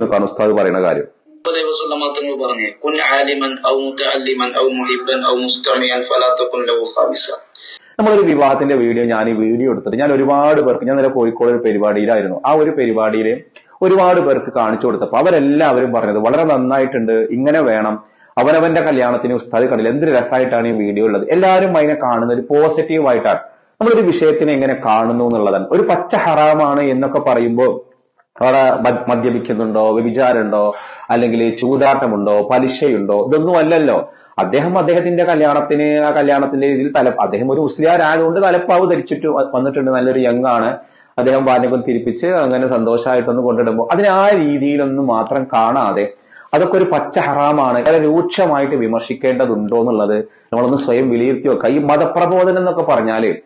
ഇതൊക്കെയാണ് ഉസ്താദ് പറയുന്ന കാര്യം. പറഞ്ഞു കുൻ ആലിമൻ ഔ മുതഅല്ലിമൻ ഔ മുഹിബ്ബൻ ഫലാ തകുൻ ലഹു ഖാമിസ. നമ്മളൊരു വിവാഹത്തിന്റെ വീഡിയോ ഞാൻ ഈ വീഡിയോ എടുത്തിട്ട് ഞാൻ ഒരുപാട് പേർക്ക് ഞാൻ നേരെ കോഴിക്കോട് ഒരു പരിപാടിയിലായിരുന്നു. ആ ഒരു പരിപാടിയിൽ ഒരുപാട് പേർക്ക് കാണിച്ചു കൊടുത്തപ്പോൾ അവരെല്ലാവരും പറഞ്ഞത് വളരെ നന്നായിട്ടുണ്ട് ഇങ്ങനെ വേണം. അവനവന്റെ കല്യാണത്തിന് ഉസ്താദ് കണ്ടില്ല. എന്ത് രസമായിട്ടാണ് ഈ വീഡിയോ ഉള്ളത്. എല്ലാവരും അതിനെ കാണുന്നത് ഒരു പോസിറ്റീവ് ആയിട്ടാണ്. നമ്മളൊരു വിഷയത്തിനെ എങ്ങനെ കാണുന്നു എന്നുള്ളതാണ്. ഒരു പച്ച ഹറാമാണ് എന്നൊക്കെ പറയുമ്പോൾ അവിടെ മദ്യപിക്കുന്നുണ്ടോ വ്യഭിചാരമുണ്ടോ അല്ലെങ്കിൽ ചൂതാട്ടമുണ്ടോ പലിശയുണ്ടോ ഇതൊന്നും അല്ലല്ലോ. അദ്ദേഹം അദ്ദേഹത്തിന്റെ കല്യാണത്തിന് ആ കല്യാണത്തിന്റെ രീതിയിൽ തല അദ്ദേഹം ഒരു മുസ്ലിയാരായതുകൊണ്ട് തലപ്പാവ് ധരിച്ചിട്ട് വന്നിട്ടുണ്ട്. നല്ലൊരു യങ് ആണ്. അദ്ദേഹം പാനകം തിരിപ്പിച്ച് അങ്ങനെ സന്തോഷമായിട്ടൊന്ന് കൊണ്ടിടുമ്പോൾ അതിനെ ആ രീതിയിലൊന്നും മാത്രം കാണാതെ അതൊക്കെ ഒരു പച്ച ഹറാമാണ്. വളരെ രൂക്ഷമായിട്ട് വിമർശിക്കേണ്ടതുണ്ടോ എന്നുള്ളത് നമ്മളൊന്ന് സ്വയം വിലയിരുത്തി വെക്കുക. ഈ മതപ്രബോധനം എന്നൊക്കെ പറഞ്ഞാൽ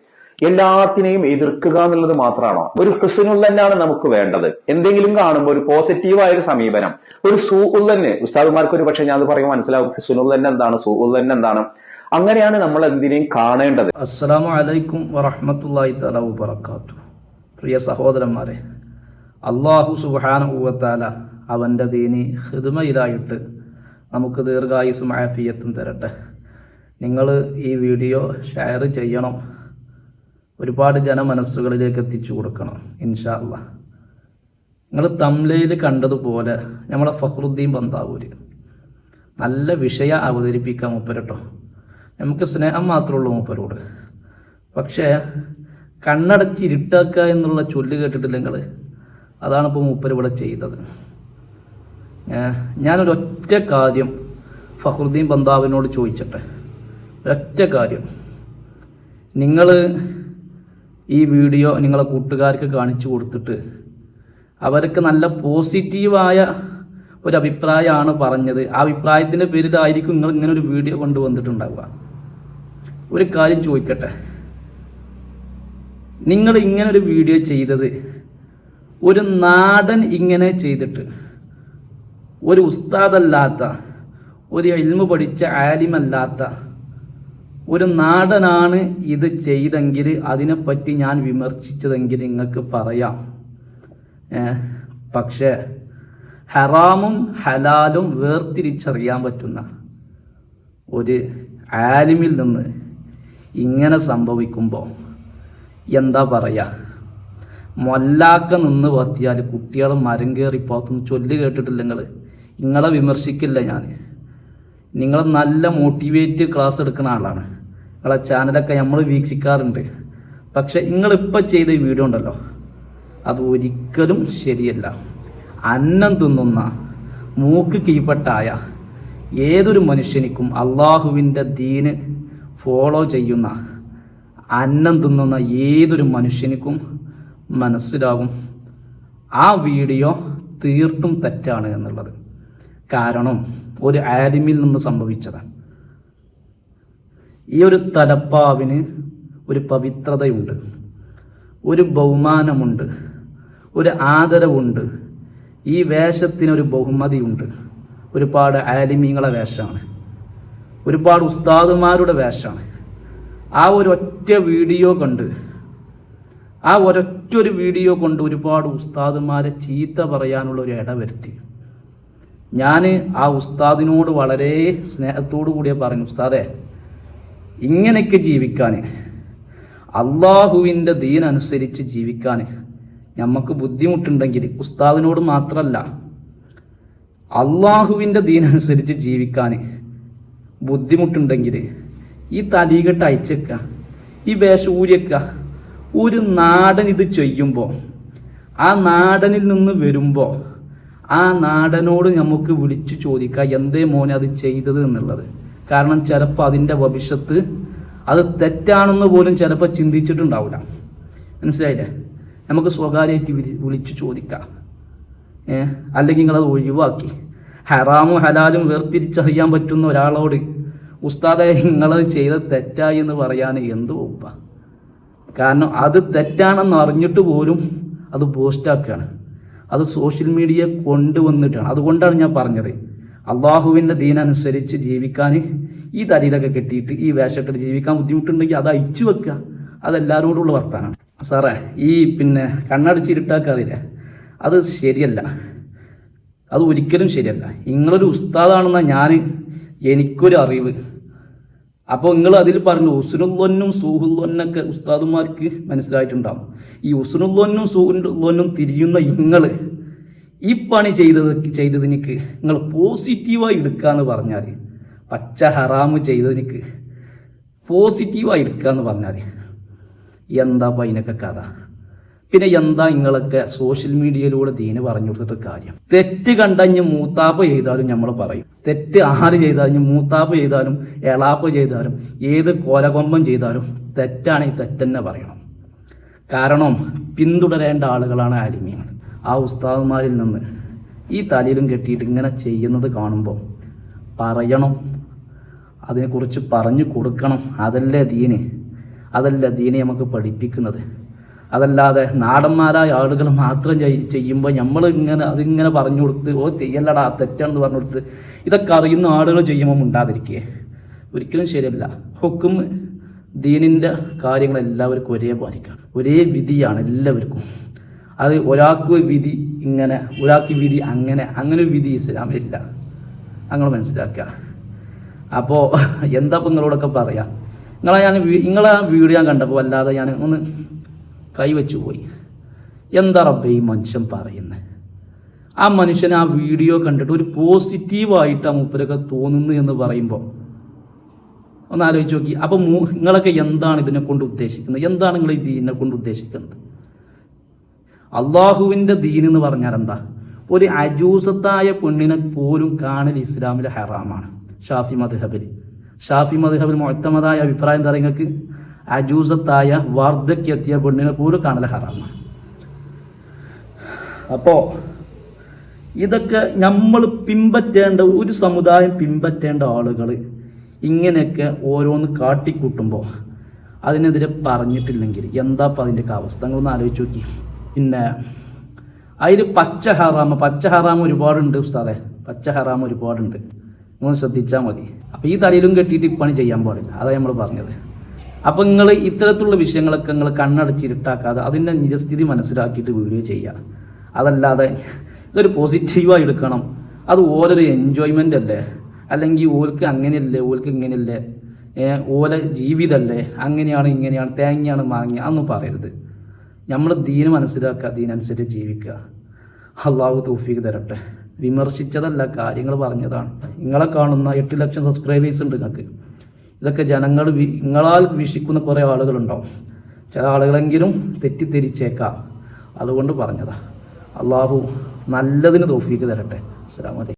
എല്ലാത്തിനെയും എതിർക്കുക എന്നുള്ളത് മാത്രമാണോ? ഒരു ഹുസനുൽ തന്നെയാണ് നമുക്ക് വേണ്ടത്. എന്തെങ്കിലും കാണുമ്പോൾ ഒരു പോസിറ്റീവായ ഒരു സമീപനം. ഒരു സൂ തന്നെ. ഉസ്താദുമാർക്ക് ഒരു പക്ഷെ ഞാൻ അത് പറയുമ്പോൾ മനസ്സിലാവും തന്നെ എന്താണ് സൂ തന്നെ എന്താണ്. അങ്ങനെയാണ് നമ്മൾ എന്തിനേയും കാണേണ്ടത്. അസ്സലാമു അലൈക്കും വറഹ്മത്തുള്ളാഹി വബറകാത്തു പ്രിയ സഹോദരന്മാരെ അള്ളാഹു സുബ്ഹാനഹുവത്താല അവന്റെ ദീനി ഹൃദമയിലായിട്ട് നമുക്ക് ദീർഘായുസും ആഫിയത്തും തരട്ടെ. നിങ്ങൾ ഈ വീഡിയോ ഷെയർ ചെയ്യണം. ഒരുപാട് ജനമനസ്സുകളിലേക്ക് എത്തിച്ചു കൊടുക്കണം ഇൻഷാ അല്ലാ നിങ്ങൾ തംലയിൽ കണ്ടതുപോലെ നമ്മളെ ഫഖ്റുദ്ദീൻ ബന്താവൂര് നല്ല വിഷയ അവതരിപ്പിക്കാം മൂപ്പരട്ടോ. നമുക്ക് സ്നേഹം മാത്രമേ ഉള്ളൂ മൂപ്പരോട്. പക്ഷേ കണ്ണടച്ച് ഇരുട്ടാക്കുക എന്നുള്ള ചൊല്ല് കേട്ടിട്ടില്ല നിങ്ങൾ അതാണ് ഇപ്പോൾ മൂപ്പർ ഇവിടെ ചെയ്തത്. ഞാനൊരൊറ്റ കാര്യം ഫഖ്റുദ്ദീൻ ബന്താവിനോട് ചോദിച്ചട്ടെ. ഒരൊറ്റ കാര്യം. നിങ്ങൾ ഈ വീഡിയോ നിങ്ങളെ കൂട്ടുകാർക്ക് കാണിച്ചു കൊടുത്തിട്ട് അവർക്ക് നല്ല പോസിറ്റീവായ ഒരു അഭിപ്രായമാണ് പറഞ്ഞത്. ആ അഭിപ്രായത്തിന്റെ പേരിലായിരിക്കും നിങ്ങൾ ഇങ്ങനെ ഒരു വീഡിയോ കൊണ്ടുവന്നിട്ടുണ്ടാവുക. ഒരു കാര്യം ചോദിക്കട്ടെ. നിങ്ങൾ ഇങ്ങനെ ഒരു വീഡിയോ ചെയ്തത് ഒരു നാടൻ ഇങ്ങനെ ചെയ്തിട്ട് ഒരു ഉസ്താദല്ലാത്ത ഒരു എൽമ പഠിച്ച ആലിമല്ലാത്ത ഒരു നാടനാണ് ഇത് ചെയ്തെങ്കിൽ അതിനെപ്പറ്റി ഞാൻ വിമർശിച്ചതെങ്കിൽ നിങ്ങൾക്ക് പറയാം. പക്ഷേ ഹറാമും ഹലാലും വേർതിരിച്ചറിയാൻ പറ്റുന്ന ഒരു ആലിമിൽ നിന്ന് ഇങ്ങനെ സംഭവിക്കുമ്പോൾ എന്താ പറയുക മൊല്ലാക്ക നിന്ന് പത്തിയാൽ കുട്ടികളെ മരം കയറി പോത്തും ചൊല്ല് കേട്ടിട്ടില്ല നിങ്ങൾ നിങ്ങളെ വിമർശിക്കില്ല ഞാൻ. നിങ്ങൾ നല്ല മോട്ടിവേറ്റ് ക്ലാസ് എടുക്കുന്ന ആളാണ്. നിങ്ങളെ ചാനലൊക്കെ നമ്മൾ വീക്ഷിക്കാറുണ്ട്. പക്ഷെ നിങ്ങളിപ്പോൾ ചെയ്ത വീഡിയോ ഉണ്ടല്ലോ അത് ഒരിക്കലും ശരിയല്ല. അന്നം തിന്നുന്ന മൂക്ക് കീപ്പട്ടായ ഏതൊരു മനുഷ്യനിക്കും അള്ളാഹുവിന്റെ ദീന് ഫോളോ ചെയ്യുന്ന അന്നം തിന്നുന്ന ഏതൊരു മനുഷ്യനിക്കും മനസ്സിലാകും ആ വീഡിയോ തീർത്തും തെറ്റാണ് എന്നുള്ളത്. കാരണം ഒരു ആലിമിൽ നിന്ന് സംഭവിച്ചതാണ്. ഈ ഒരു തലപ്പാവിന് ഒരു പവിത്രതയുണ്ട്. ഒരു ബഹുമാനമുണ്ട്. ഒരു ആദരവുണ്ട്. ഈ വേഷത്തിനൊരു ബഹുമതിയുണ്ട്. ഒരുപാട് ആലിമീങ്ങളെ വേഷമാണ്. ഒരുപാട് ഉസ്താദുമാരുടെ വേഷമാണ്. ആ ഒരു ഒറ്റ വീഡിയോ കണ്ട് ആ ഒരൊറ്റ ഒരു വീഡിയോ കൊണ്ട് ഒരുപാട് ഉസ്താദുമാരെ ചീത്ത പറയാനുള്ള ഒരു ഇട വരുത്തി ഞാൻ ആ ഉസ്താദിനോട് വളരെ സ്നേഹത്തോടു കൂടിയേ പറഞ്ഞു ഉസ്താദേ ഇങ്ങനെയൊക്കെ ജീവിക്കാൻ അള്ളാഹുവിന്റെ ദീനനുസരിച്ച് ജീവിക്കാൻ നമുക്ക് ബുദ്ധിമുട്ടുണ്ടെങ്കിൽ ഉസ്താദിനോട് മാത്രമല്ല അള്ളാഹുവിന്റെ ദീനനുസരിച്ച് ജീവിക്കാൻ ബുദ്ധിമുട്ടുണ്ടെങ്കിൽ ഈ തലീകെട്ട് അയച്ചേക്ക ഈ വേഷൂര്യക്ക ഒരു നാടൻ ഇത് ചെയ്യുമ്പോൾ ആ നാടനിൽ നിന്ന് വരുമ്പോൾ ആ നാടനോട് നമുക്ക് വിളിച്ചു ചോദിക്കാം എന്തേ മോനെ അത് ചെയ്തത് എന്നുള്ളത്. കാരണം ചിലപ്പോൾ അതിന്റെ ഭവിഷ്യത്ത് അത് തെറ്റാണെന്ന് പോലും ചിലപ്പോൾ ചിന്തിച്ചിട്ടുണ്ടാവില്ല മനസ്സിലായില്ലേ? നമുക്ക് സ്വകാര്യമായിട്ട് വിളി- വിളിച്ചു ചോദിക്കാം. ഏഹ് അല്ലെങ്കിൽ നിങ്ങളത് ഒഴിവാക്കി. ഹറാമും ഹലാലും വേർതിരിച്ചറിയാൻ പറ്റുന്ന ഒരാളോട് ഉസ്താദെ നിങ്ങളത് ചെയ്ത തെറ്റായി എന്ന് പറയാൻ എന്ത് ഒപ്പ കാരണം അത് തെറ്റാണെന്ന് അറിഞ്ഞിട്ട് പോലും അത് പോസ്റ്റാക്കുകയാണ് അത് സോഷ്യൽ മീഡിയ കൊണ്ടുവന്നിട്ടാണ്. അതുകൊണ്ടാണ് ഞാൻ പറഞ്ഞത്. അള്ളാഹുവിന്റെ ദീനനുസരിച്ച് ജീവിക്കാൻ ഈ തലയിലൊക്കെ കെട്ടിയിട്ട് ഈ വേഷത്തിൽ ജീവിക്കാൻ ബുദ്ധിമുട്ടുണ്ടെങ്കിൽ അത് അയച്ചു വെക്കുക. അതെല്ലാവരോടുള്ള വർത്താനാണ്. സാറേ ഈ പിന്നെ കണ്ണടച്ചിരുട്ടാക്കാറില്ല അത് ശരിയല്ല. അത് ഒരിക്കലും ശരിയല്ല. നിങ്ങളൊരു ഉസ്താദാണെന്ന ഞാൻ എനിക്കൊരു അറിവ്. അപ്പോൾ നിങ്ങൾ അതിൽ പറഞ്ഞു ഉസുനുല്ലൊന്നും സൂഹുല്ലൊന്നൊക്കെ ഉസ്താദുമാർക്ക് മനസ്സിലായിട്ടുണ്ടാവും. ഈ ഉസുനുല്ലൊന്നും സൂഹുല്ലൊന്നും തിരിയുന്ന നിങ്ങൾ ഈ പണി ചെയ്തത് ചെയ്തതിനിക്ക് നിങ്ങൾ പോസിറ്റീവായി എടുക്കാന്ന് പറഞ്ഞാൽ പച്ച ഹറാമ് ചെയ്തതിനിക്ക് പോസിറ്റീവായി എടുക്കാന്ന് പറഞ്ഞാൽ എന്താ അതിനൊക്കെ കഥ? പിന്നെ എന്താ നിങ്ങളൊക്കെ സോഷ്യൽ മീഡിയയിലൂടെ ദീന് പറഞ്ഞു കൊടുത്തിട്ട് കാര്യം? തെറ്റ് കണ്ടഞ്ഞ് മൂത്താപ്പ് ചെയ്താലും നമ്മൾ പറയും. തെറ്റ് ആര് ചെയ്താലും മൂത്താപ്പ് ചെയ്താലും എളാപ്പ് ചെയ്താലും ഏത് കോലകൊമ്പം ചെയ്താലും തെറ്റാണെങ്കിൽ തെറ്റെന്നെ പറയണം. കാരണം പിന്തുടരേണ്ട ആളുകളാണ് ആലിമീങ്ങൾ. ആ ഉസ്താദന്മാരിൽ നിന്ന് ഈ തലയിലും കെട്ടിയിട്ട് ഇങ്ങനെ ചെയ്യുന്നത് കാണുമ്പോൾ പറയണം. അതിനെക്കുറിച്ച് പറഞ്ഞു കൊടുക്കണം. അതല്ലേ ദീന്? അതല്ല ദീനെ നമുക്ക് പഠിപ്പിക്കുന്നത്? അതല്ലാതെ നാടന്മാരായ ആളുകൾ മാത്രം ചെയ്യുമ്പോൾ നമ്മൾ ഇങ്ങനെ അതിങ്ങനെ പറഞ്ഞു കൊടുത്ത് ഓ ചെയ്യല്ലടാ തെറ്റാണെന്ന് പറഞ്ഞു കൊടുത്ത് ഇതൊക്കെ അറിയുന്ന ആളുകൾ ചെയ്യുമ്പോൾ ഉണ്ടാതിരിക്കേ ഒരിക്കലും ശരിയല്ല. ഹുക്കും ദീനിന്റെ കാര്യങ്ങൾ എല്ലാവർക്കും ഒരേ പാലിക്കാം ഒരേ വിധിയാണ് എല്ലാവർക്കും. അത് ഒരാൾക്ക് വിധി ഇങ്ങനെ ഒരാൾക്ക് വിധി അങ്ങനെ അങ്ങനെ ഒരു വിധി ഇസ്ലാമില്ല അങ്ങനെ മനസ്സിലാക്കുക. അപ്പോൾ എന്താ ഇപ്പം നിങ്ങളോടൊക്കെ പറയാം? നിങ്ങളെ ഞാൻ നിങ്ങളെ വീഡിയോ ഞാൻ കണ്ടപ്പോൾ അല്ലാതെ ഞാൻ ഒന്ന് കൈവച്ചു പോയി എന്താ റബ്ബെ ഈ മനുഷ്യൻ പറയുന്നത് ആ മനുഷ്യൻ ആ വീഡിയോ കണ്ടിട്ട് ഒരു പോസിറ്റീവായിട്ട് ആ മൂപ്പരൊക്കെ തോന്നുന്നു എന്ന് പറയുമ്പോൾ ഒന്ന് ആലോചിച്ച് നോക്കി. അപ്പോൾ മൂ നിങ്ങളൊക്കെ എന്താണ് ഇതിനെ കൊണ്ട് ഉദ്ദേശിക്കുന്നത്? എന്താണ് നിങ്ങൾ ഈ ദീനിനെ കൊണ്ട് ഉദ്ദേശിക്കുന്നത്? അള്ളാഹുവിന്റെ ദീൻ എന്ന് പറഞ്ഞാൽ എന്താ? ഒരു അജൂസത്തായ പെണ്ണിനെ പോലും കാണൽ ഇസ്ലാമിലെ ഹറാമാണ്. ഷാഫി മദ്ഹബിൽ. ഷാഫി മദ്ഹബിൽ മൊത്തമതായ അഭിപ്രായം എന്താ നിങ്ങൾക്ക്? അജൂസത്തായ വാർദ്ധക്യത്തിയ പെണ്ണിനെ പോലും കാണൽ ഹറാമാണ്. അപ്പോൾ ഇതൊക്കെ നമ്മൾ പിൻപറ്റേണ്ട ഒരു സമുദായം പിൻപറ്റേണ്ട ആളുകൾ ഇങ്ങനെയൊക്കെ ഓരോന്ന് കാട്ടിക്കൂട്ടുമ്പോൾ അതിനെതിരെ പറഞ്ഞിട്ടില്ലെങ്കിൽ എന്താ അപ്പം അതിന്റെയൊക്കെ അവസ്ഥ? നിങ്ങളൊന്ന് ആലോചിച്ച് നോക്കി. പിന്നെ അതിൽ പച്ച ഹറാമ് പച്ച ഹറാമ് ഒരുപാടുണ്ട് ഉസ്താദെ. പച്ച ഹറാമ് ഒരുപാടുണ്ട്. നിങ്ങൾ ശ്രദ്ധിച്ചാൽ മതി. അപ്പോൾ ഈ തലയിലും കെട്ടിയിട്ട് ഇപ്പണി ചെയ്യാൻ പാടില്ല. അതാണ് നമ്മൾ പറഞ്ഞത്. അപ്പോൾ നിങ്ങൾ ഇത്തരത്തിലുള്ള വിഷയങ്ങളൊക്കെ നിങ്ങൾ കണ്ണടച്ചിരുട്ടാക്കാതെ അതിന്റെ നിജസ്ഥിതി മനസ്സിലാക്കിയിട്ട് വീഡിയോ ചെയ്യുക. അതല്ലാതെ ഇതൊരു പോസിറ്റീവായി എടുക്കണം. അത് ഓരോരു എൻജോയ്മെന്റ് അല്ലേ? അല്ലെങ്കിൽ ഓൽക്ക് അങ്ങനെയല്ലേ ഓൽക്ക് ഇങ്ങനെയല്ലേ? ഓല ജീവിതമല്ലേ അങ്ങനെയാണ് ഇങ്ങനെയാണ് തേങ്ങയാണ് മാങ്ങ അതൊന്നും പറയരുത്. നമ്മൾ ദീന് മനസ്സിലാക്കുക ദീനനുസരിച്ച് ജീവിക്കുക. അള്ളാഹു തൗഫീഖ് തരട്ടെ. വിമർശിച്ചതല്ല കാര്യങ്ങൾ പറഞ്ഞതാണ്. നിങ്ങളെ കാണുന്ന എട്ട് ലക്ഷം സബ്സ്ക്രൈബേഴ്സ് ഉണ്ട് നിങ്ങൾക്ക് ഇതൊക്കെ ജനങ്ങൾ നിങ്ങളാൽ വീക്ഷിക്കുന്ന കുറേ ആളുകളുണ്ടാവും. ചില ആളുകളെങ്കിലും തെറ്റിദ്ധരിച്ചേക്കാം. അതുകൊണ്ട് പറഞ്ഞതാ. അള്ളാഹു നല്ലതിന് തോഫീക്ക് തരട്ടെ. അസ്സാം വലൈക്കും